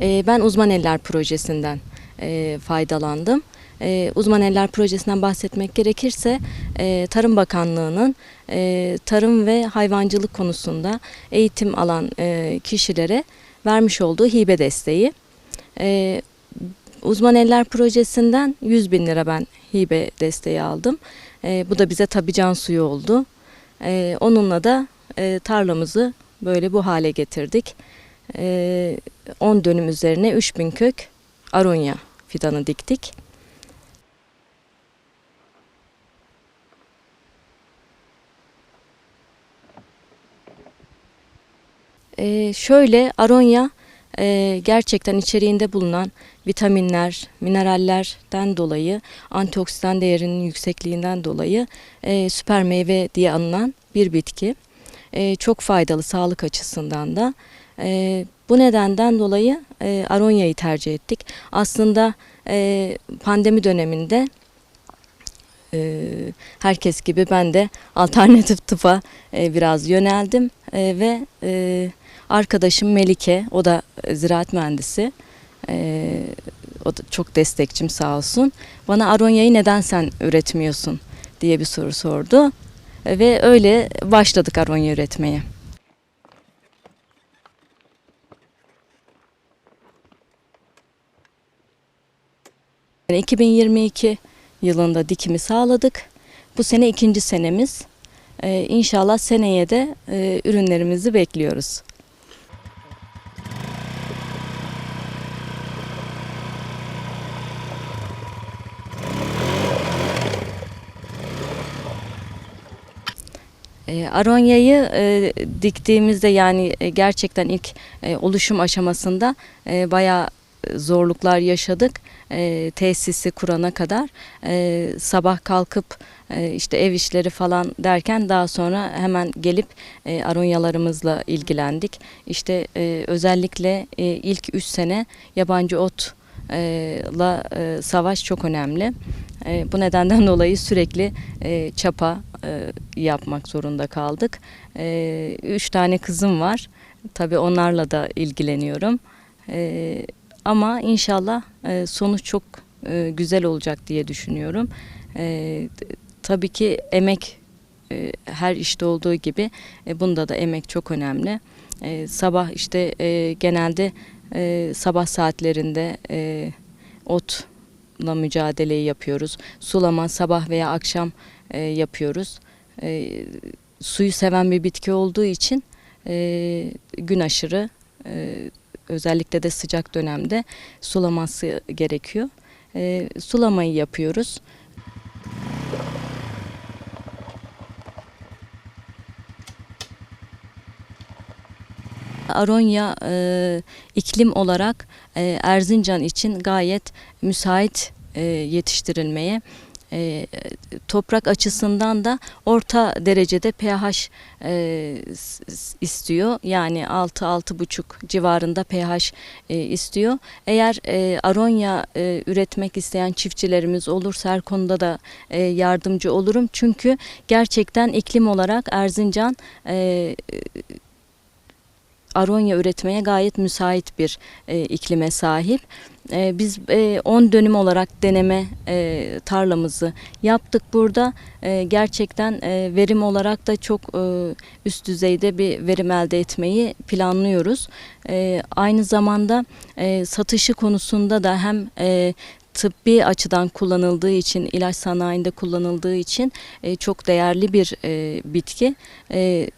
E, ben Uzman Eller Projesi'nden e, faydalandım. E, Uzman Eller Projesi'nden bahsetmek gerekirse e, Tarım Bakanlığı'nın e, tarım ve hayvancılık konusunda eğitim alan kişilere vermiş olduğu hibe desteği. Uzman Eller Projesi'nden 100 bin lira ben hibe desteği aldım. Bu da bize tabii can suyu oldu. Onunla da tarlamızı böyle bu hale getirdik. E, 10 dönüm üzerine 3000 kök aronya fidanı diktik. E, şöyle aronya e, gerçekten içeriğinde bulunan vitaminler, minerallerden dolayı, antioksidan değerinin yüksekliğinden dolayı e, süper meyve diye anılan bir bitki. E, çok faydalı sağlık açısından da. E, bu nedenden dolayı e, aronyayı tercih ettik. Aslında e, pandemi döneminde herkes gibi ben de alternatif tıpa biraz yöneldim ve arkadaşım Melike, o da ziraat mühendisi. O da çok destekçim sağ olsun. Bana aronyayı neden sen üretmiyorsun diye bir soru sordu. Ve öyle başladık aronya üretmeye. Yani 2022 yılında dikimi sağladık. Bu sene ikinci senemiz. Ee, inşallah seneye de e, ürünlerimizi bekliyoruz. Aronya'yı e, diktiğimizde yani e, gerçekten ilk e, oluşum aşamasında e, bayağı zorluklar yaşadık. E, tesisi kurana kadar E, sabah kalkıp e, işte ev işleri falan derken daha sonra hemen gelip e, aronyalarımızla ilgilendik. İşte e, özellikle e, ilk 3 sene yabancı ot e, e, savaş çok önemli. E, bu nedenden dolayı sürekli e, çapa e, yapmak zorunda kaldık. E, üç tane kızım var. Tabii onlarla da ilgileniyorum. E, ama inşallah sonuç çok güzel olacak diye düşünüyorum. Tabii ki emek her işte olduğu gibi bunda da emek çok önemli. Sabah işte genelde sabah saatlerinde otla mücadeleyi yapıyoruz. Sulama sabah veya akşam e, yapıyoruz. E, suyu seven bir bitki olduğu için e, gün aşırı e, özellikle de sıcak dönemde sulaması gerekiyor. E, sulamayı yapıyoruz. Aronya e, iklim olarak e, Erzincan için gayet müsait e, yetiştirilmeye. E, toprak açısından da orta derecede pH e, istiyor. Yani 6-6,5 civarında pH e, istiyor. Eğer e, aronya e, üretmek isteyen çiftçilerimiz olursa her konuda da e, yardımcı olurum. Çünkü gerçekten iklim olarak Erzincan e, aronya üretmeye gayet müsait bir e, iklime sahip. E, biz e, 10 dönüm olarak deneme e, tarlamızı yaptık burada. E, gerçekten e, verim olarak da çok e, üst düzeyde bir verim elde etmeyi planlıyoruz. E, aynı zamanda e, satışı konusunda da hem e, tıbbi açıdan kullanıldığı için, ilaç sanayinde kullanıldığı için e, çok değerli bir e, bitki. E,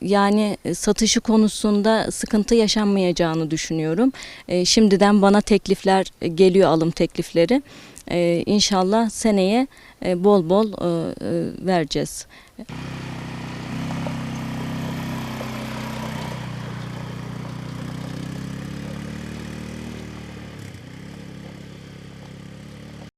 yani satışı konusunda sıkıntı yaşanmayacağını düşünüyorum. E, şimdiden bana teklifler geliyor, alım teklifleri. E, inşallah seneye e, bol bol e, e, vereceğiz.